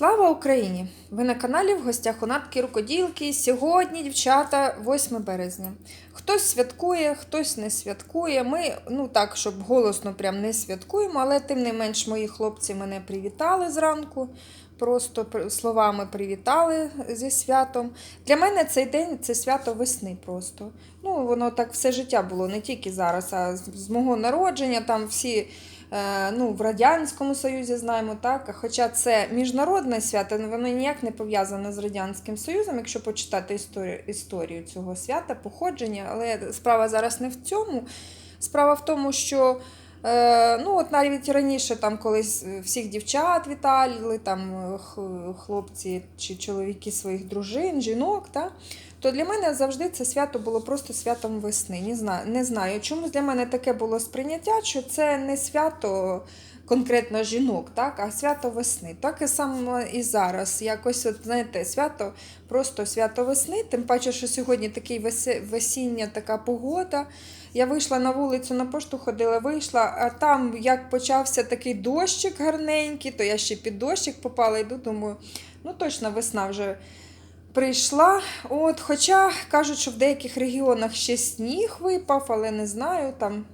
Слава Україні! Ви на каналі в гостях у Натки Рукоділки. Сьогодні, дівчата, 8 березня. Хтось святкує, хтось не святкує. Ми, ну так, щоб голосно прям не святкуємо, але тим не менш мої хлопці мене привітали зранку. Просто словами привітали зі святом. Для мене цей день це свято весни просто. Ну, воно так все життя було, не тільки зараз, а з, мого народження, там всі ну, в Радянському Союзі знаємо, так. Хоча це міжнародне свято, воно ніяк не пов'язане з Радянським Союзом, якщо почитати історію, історію цього свята, походження. Але справа зараз не в цьому. Справа в тому, що е, ну, от навіть раніше там колись всіх дівчат вітали, там е, хлопці чи чоловіки своїх дружин, жінок. Та? То для мене завжди це свято було просто святом весни. Не знаю, не знаю. Чомусь для мене таке було сприйняття, що це не свято конкретно жінок, так, а свято весни. Так і саме і зараз. Якось, от, знаєте, свято, просто свято весни, тим паче, що сьогодні такий весіння, така погода. Я вийшла на вулицю, на пошту ходила, вийшла, а там як почався такий дощик гарненький, то я ще під дощик попала, йду, думаю, ну точно весна вже прийшла. От, хоча кажуть, що в деяких регіонах ще сніг випав, але не знаю, там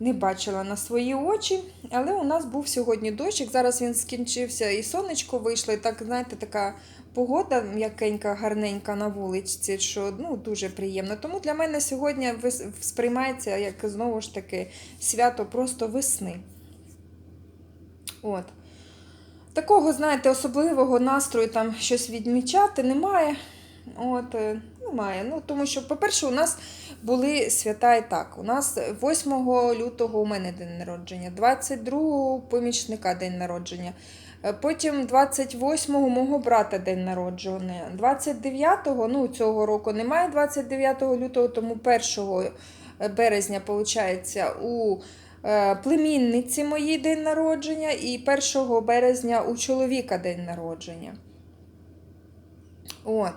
не бачила на свої очі. Але у нас був сьогодні дощик. Зараз він скінчився, і сонечко вийшло, і так, знаєте, така погода м'якенька, гарненька на вулиці, що ну, дуже приємно. Тому для мене сьогодні сприймається як знову ж таки свято просто весни. От. Такого, знаєте, особливого настрою там щось відмічати немає. От, е, немає. Ну, тому що, по-перше, у нас були свята і так. У нас 8 лютого у мене день народження, 22 помічника день народження. Е, Потім 28-го мого брата день народження. 29-го, ну цього року немає 29 лютого, тому 1 березня, виходить, у е, племінниці моїй день народження, і 1 березня у чоловіка день народження. От.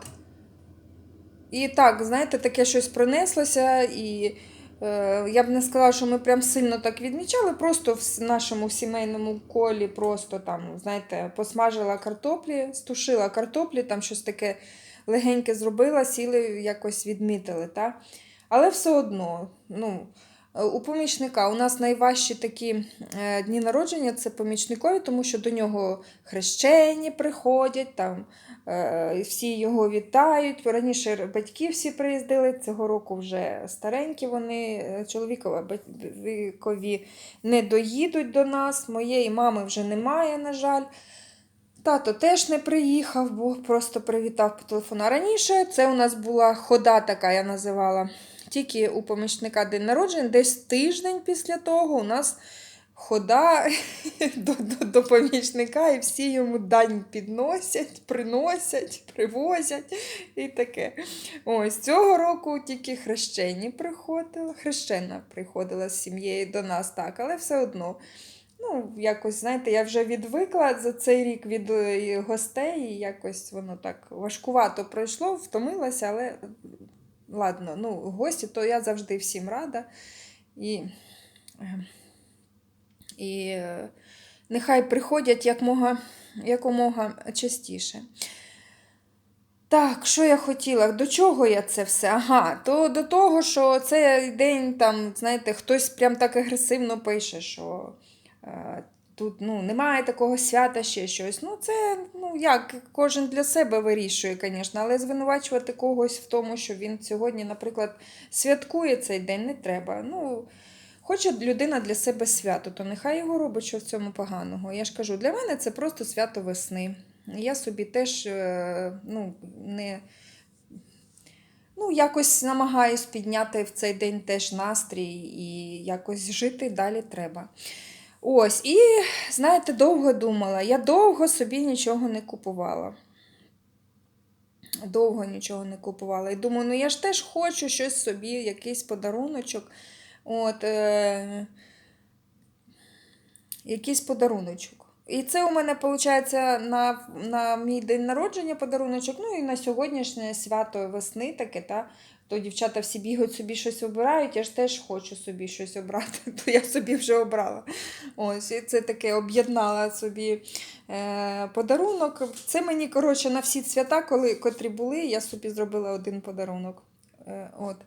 І так, знаєте, таке щось пронеслося, і е, я б не сказала, що ми прям сильно так відмічали, просто в нашому сімейному колі просто там, знаєте, посмажила картоплі, стушила картоплі, там щось таке легеньке зробила, сіли, якось відмітили. Та? Але все одно, ну, е, у помічника у нас найважчі такі е, дні народження це помічникові, тому що до нього хрещені приходять, там е, всі його вітають. Раніше батьки всі приїздили, цього року вже старенькі вони, е, чоловікові не доїдуть до нас. Моєї мами вже немає, на жаль. Тато теж не приїхав, бо просто привітав по телефону. А раніше це у нас була хода така, я називала. Тільки у помічника день народження, десь тиждень після того у нас хода до, до, до помічника, і всі йому дань підносять, приносять, привозять і таке. Ось цього року тільки хрещені приходила, хрещена приходила з сім'єю до нас, так, але все одно. Ну, якось, знаєте, я вже відвикла за цей рік від е, гостей, і якось воно так важкувато пройшло, втомилася, але ладно, ну, гості, то я завжди всім рада. І, е, і е, нехай приходять якмога, якомога частіше. Так, що я хотіла? До чого я це все? Ага, то до того, що цей день там, знаєте, хтось прям так агресивно пише, що е, тут ну, немає такого свята, ще щось. Ну, це ну як, кожен для себе вирішує, звісно, але звинувачувати когось в тому, що він сьогодні, наприклад, святкує цей день, не треба. Ну, Хоче людина для себе свято, то нехай його робить, що в цьому поганого. Я ж кажу, для мене це просто свято весни. Я собі теж е, ну, не, ну, якось намагаюсь підняти в цей день теж настрій і якось жити далі треба. Ось, і знаєте, довго думала. Я довго собі нічого не купувала. Довго нічого не купувала. І думаю, ну я ж теж хочу щось собі, якийсь подаруночок. От, е, якийсь подаруночок. І це у мене виходить на, на мій день народження подаруночок, ну і на сьогоднішнє свято весни таке, та, то дівчата всі бігають собі щось обирають, я ж теж хочу собі щось обрати, то я собі вже обрала. Ось, і це таке об'єднала собі е, подарунок. Це мені, коротше, на всі свята, коли, котрі були, я собі зробила один подарунок. Е, от,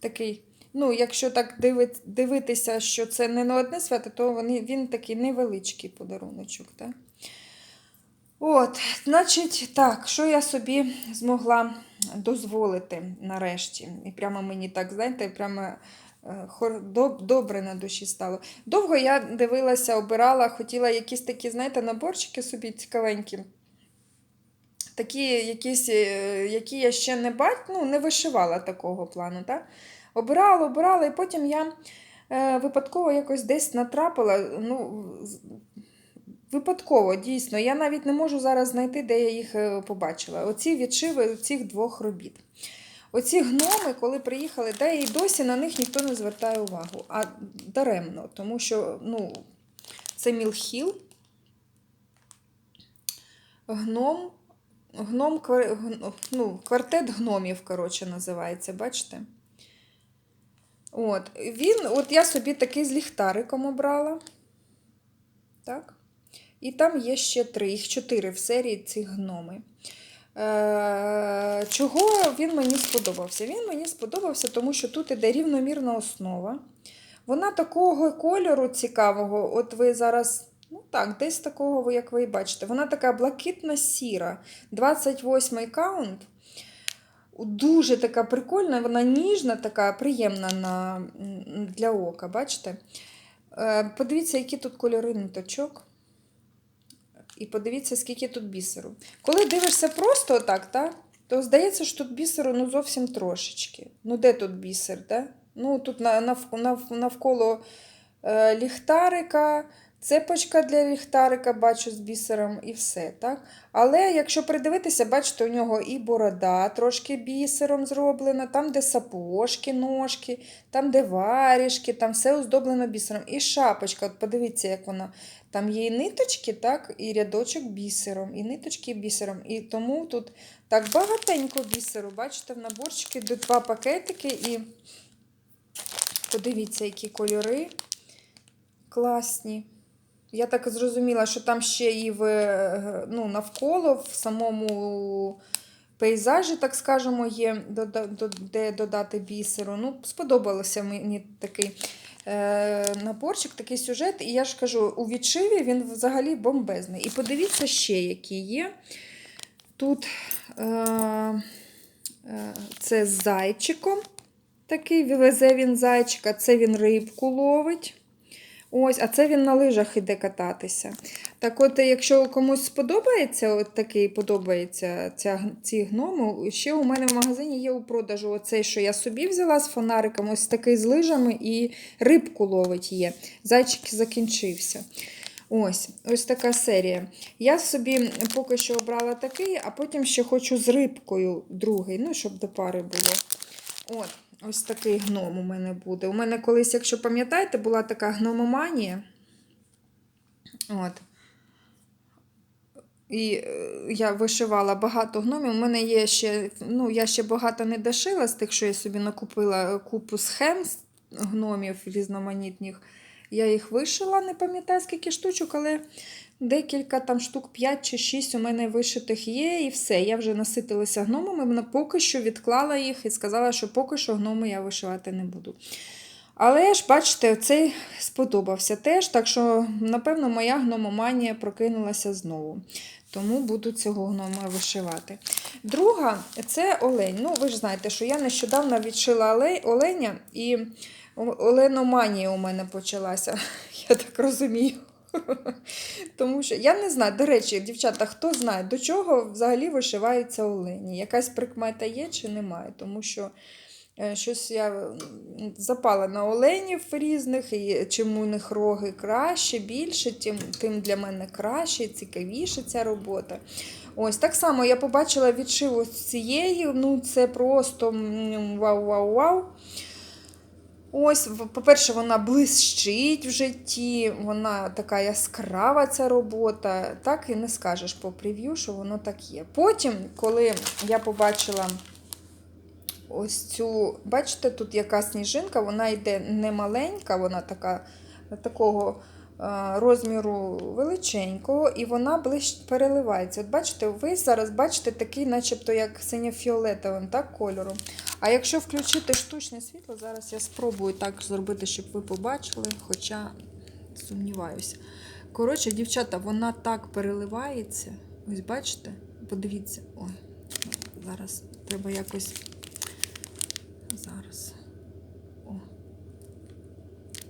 такий. Ну, якщо так диви- дивитися, що це не на одне свято, то вони, він такий невеличкий подаруночок. Так? От, значить, так, що я собі змогла дозволити нарешті. І прямо мені так, знаєте, прямо е, добре на душі стало. Довго я дивилася, обирала, хотіла якісь такі, знаєте, наборчики собі цікавенькі. Такі якісь, е, які я ще не бач, ну, не вишивала такого плану. Так? Обирала, обирала, і потім я е, випадково якось десь натрапила. Ну, випадково, дійсно. Я навіть не можу зараз знайти, де я їх е, побачила. Оці відшиви цих двох робіт. Оці гноми, коли приїхали, та і досі на них ніхто не звертає увагу. А даремно, тому що ну, це Мілхіл. Гном, гном, ну, квартет гномів, коротше, називається, бачите? От, він, от я собі такий з ліхтариком обрала. Так. І там є ще три, їх чотири в серії цих гноми. Е, чого він мені сподобався? Він мені сподобався, тому що тут іде рівномірна основа. Вона такого кольору цікавого, от ви зараз, ну так, десь такого, як ви і бачите, вона така блакитна сіра. 28-й каунт. Дуже така прикольна, вона ніжна, така приємна на, для ока, бачите? Е, Подивіться, які тут кольори ниточок. І подивіться, скільки тут бісеру. Коли дивишся просто отак, та, то здається, що тут бісеру ну, зовсім трошечки. Ну, де тут бісер? Де? Ну, тут нав, нав, навколо е, ліхтарика, цепочка для ліхтарика, бачу з бісером і все. Так? Але якщо придивитися, бачите, у нього і борода трошки бісером зроблена, там, де сапожки, ножки, там, де варішки, там все оздоблено бісером. І шапочка, от подивіться, як вона. Там є і ниточки, так, і рядочок бісером, і ниточки бісером. І тому тут так багатенько бісеру. Бачите, в наборчики йдуть два пакетики і подивіться, які кольори класні. Я так зрозуміла, що там ще і в, е, ну, навколо, в самому пейзажі, так скажемо, є, де додати бісеру. Ну, сподобалося мені такий е, наборчик, такий сюжет. І я ж кажу, у відшиві він взагалі бомбезний. І подивіться ще, які є. Тут е, е, це з зайчиком. Такий везе він зайчика, це він рибку ловить. Ось, а це він на лижах іде кататися. Так от, якщо комусь сподобається, от такий подобається ця, ці гноми, ще у мене в магазині є у продажу оцей, що я собі взяла з фонариком, ось такий з лижами і рибку ловить є. Зайчик закінчився. Ось, ось така серія. Я собі поки що обрала такий, а потім ще хочу з рибкою другий, ну, щоб до пари було. От, ось такий гном у мене буде. У мене колись, якщо пам'ятаєте, була така гномоманія. От. І е, я вишивала багато гномів. У мене є ще, ну, я ще багато не дошила з тих, що я собі накупила купу схем гномів різноманітних. Я їх вишила, не пам'ятаю скільки штучок, але декілька там штук 5 чи 6 у мене вишитих є, і все. Я вже наситилася гномами, поки що відклала їх і сказала, що поки що гноми я вишивати не буду. Але ж, бачите, цей сподобався теж, так що, напевно, моя гномоманія прокинулася знову. Тому буду цього гнома вишивати. Друга це олень. Ну, ви ж знаєте, що я нещодавно відшила оленя, і оленоманія у мене почалася, я так розумію. Тому що я не знаю, до речі, дівчата, хто знає, до чого взагалі вишиваються олені? Якась прикмета є чи немає? Тому що е, щось я запала на оленів різних, і чим у них роги краще, більше, тим, тим для мене краще, цікавіше ця робота. Ось так само я побачила відшив ось цієї, ну це просто вау-вау-вау. Ось, по-перше, вона блищить в житті, вона така яскрава ця робота. Так і не скажеш по прев'ю, що воно так є. Потім, коли я побачила ось цю, бачите, тут яка сніжинка, вона йде не маленька, вона така такого е, розміру величенького, і вона ближ переливається. От бачите, ви зараз бачите такий, начебто як синьо-фіолетовим так, кольором. А якщо включити штучне світло, зараз я спробую так зробити, щоб ви побачили, хоча сумніваюся. Коротше, дівчата, вона так переливається. Ось бачите? Подивіться. Ой, зараз треба якось. Зараз. О.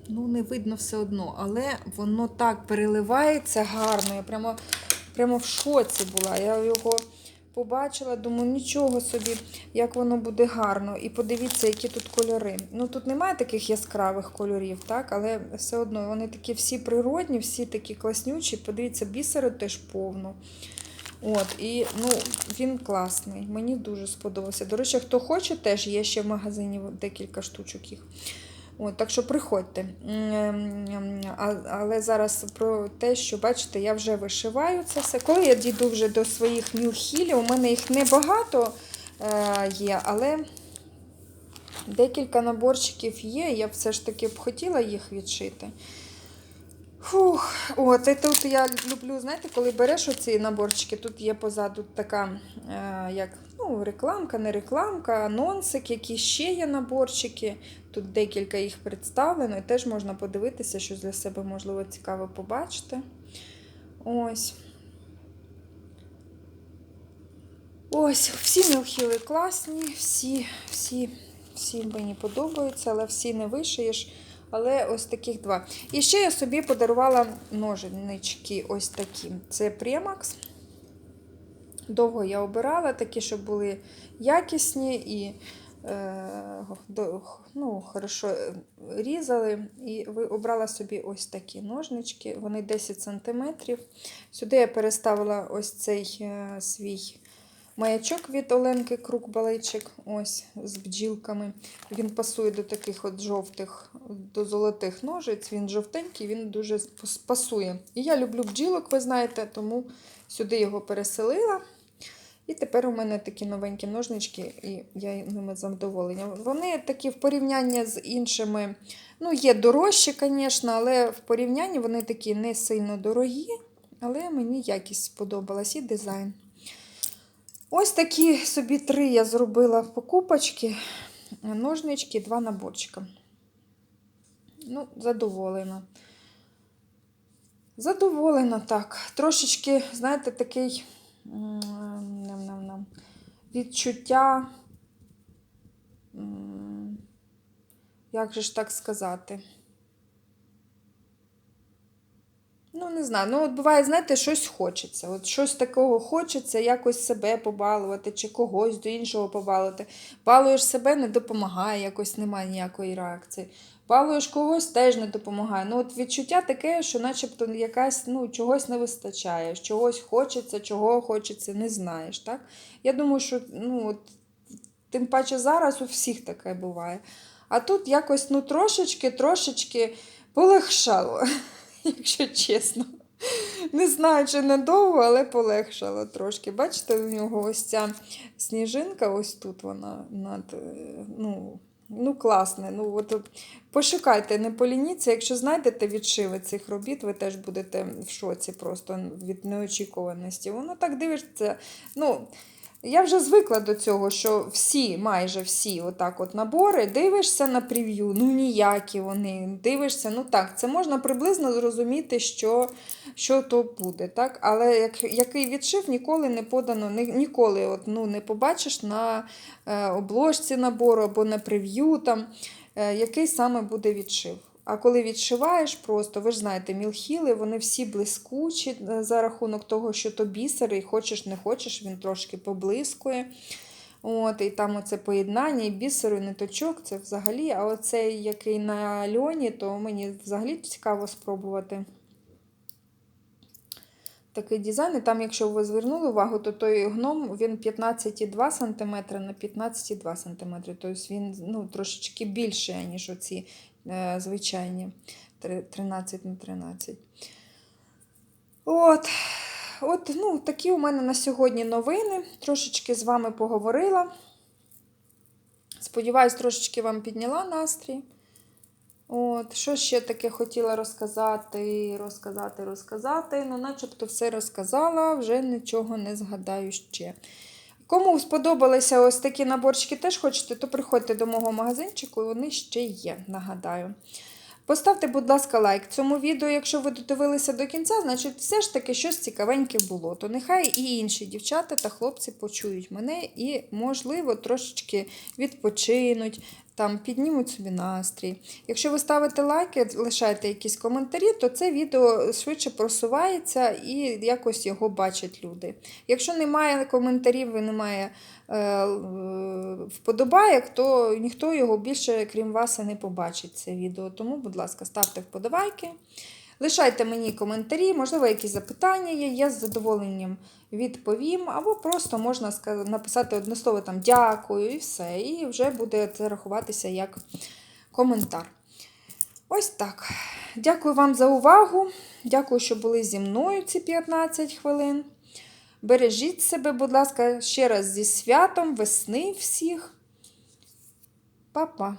Ну, не видно все одно, але воно так переливається гарно. Я прямо, прямо в шоці була. Я його побачила, думаю, нічого собі, як воно буде гарно. І подивіться, які тут кольори. Ну, тут немає таких яскравих кольорів, так? але все одно вони такі всі природні, всі такі класнючі. Подивіться, бісеру теж повно. От, і ну, він класний. Мені дуже сподобався. До речі, хто хоче, теж є ще в магазині декілька штучок їх. От, так що приходьте. Але зараз про те, що бачите, я вже вишиваю це все. Коли я дійду вже до своїх мілхілів, у мене їх небагато е, є, але декілька наборчиків є. Я все ж таки б хотіла їх відшити. Фух, от, і тут я люблю, знаєте, коли береш оці наборчики, тут є позаду така, е, як ну, рекламка, не рекламка, анонсик, які ще є наборчики. Тут декілька їх представлено, і теж можна подивитися, що для себе можливо цікаво побачити. Ось. Ось, всі мілхіли класні, всі, всі, всі мені подобаються, але всі не вишиєш. Але ось таких два. І ще я собі подарувала ножнички ось такі. Це Премакс. Довго я обирала такі, щоб були якісні і е, ну, хорошо е, різали. І обрала собі ось такі ножнички. Вони 10 см. Сюди я переставила ось цей е, свій маячок від Оленки Крук Баличик. Ось з бджілками. Він пасує до таких от жовтих, до золотих ножиць. Він жовтенький, він дуже пасує. І я люблю бджілок, ви знаєте, тому сюди його переселила. І тепер у мене такі новенькі ножнички, і я ними задоволена. Вони такі в порівнянні з іншими, ну, є дорожчі, звісно, але в порівнянні вони такі не сильно дорогі, але мені якість сподобалась і дизайн. Ось такі собі три я зробила покупочки, ножнички, два наборчика. Ну, задоволена. Задоволена так. Трошечки, знаєте, такий відчуття. Як же ж так сказати? Ну, не знаю. Ну, от буває, знаєте, щось хочеться. От щось такого хочеться, якось себе побалувати, чи когось до іншого побалувати. Балуєш себе, не допомагає, якось немає ніякої реакції. Балуєш когось, теж не допомагає. Ну, от відчуття таке, що начебто якась, ну, чогось не вистачає, чогось хочеться, чого хочеться, не знаєш. Так? Я думаю, що ну, от, тим паче зараз у всіх таке буває. А тут якось ну, трошечки, трошечки полегшало, якщо чесно. Не знаю, чи надовго, але полегшало трошки. Бачите, у нього ось ця сніжинка, ось тут вона над. е, Ну, ну класне. Ну, от, пошукайте, не полініться. Якщо знайдете відшиви цих робіт, ви теж будете в шоці просто від неочікуваності. Воно так дивишся. Ну, я вже звикла до цього, що всі, майже всі, отак от набори, дивишся на прев'ю, ну ніякі вони. Дивишся, ну так, це можна приблизно зрозуміти, що, що то буде. так? Але як, який відшив ніколи не подано, ні, ніколи от, ну, не побачиш на е, обложці набору або на прев'ю, там, е, який саме буде відшив. А коли відшиваєш просто, ви ж знаєте, мілхіли, вони всі блискучі е, за рахунок того, що то бісер, і хочеш не хочеш, він трошки поблискує. От, І там оце поєднання і бісеру, і ниточок, це взагалі. А оцей, який на льоні, то мені взагалі цікаво спробувати. Такий дизайн. І там, якщо ви звернули увагу, то той гном він 15,2 см на 15,2 см. Тобто він ну, трошечки більший, ніж оці звичайні 13 на 13. От, от, ну, такі у мене на сьогодні новини. Трошечки з вами поговорила. Сподіваюсь, трошечки вам підняла настрій. От, що ще таке хотіла розказати, розказати, розказати. Ну, начебто все розказала, вже нічого не згадаю ще. Кому сподобалися ось такі наборчики, теж хочете, то приходьте до мого магазинчику, вони ще є, нагадаю. Поставте, будь ласка, лайк цьому відео, якщо ви додивилися до кінця, значить все ж таки щось цікавеньке було. То нехай і інші дівчата та хлопці почують мене і, можливо, трошечки відпочинуть, там піднімуть собі настрій. Якщо ви ставите лайки, лишаєте якісь коментарі, то це відео швидше просувається і якось його бачать люди. Якщо немає коментарів і немає е, е, вподобайок, то ніхто його більше, крім вас, і не побачить це відео. Тому, будь ласка, ставте вподобайки. Лишайте мені коментарі, можливо, якісь запитання є, я з задоволенням відповім, або просто можна написати одне слово там дякую і все. І вже буде це рахуватися як коментар. Ось так. Дякую вам за увагу. Дякую, що були зі мною ці 15 хвилин. Бережіть себе, будь ласка, ще раз зі святом, весни всіх. Па-па!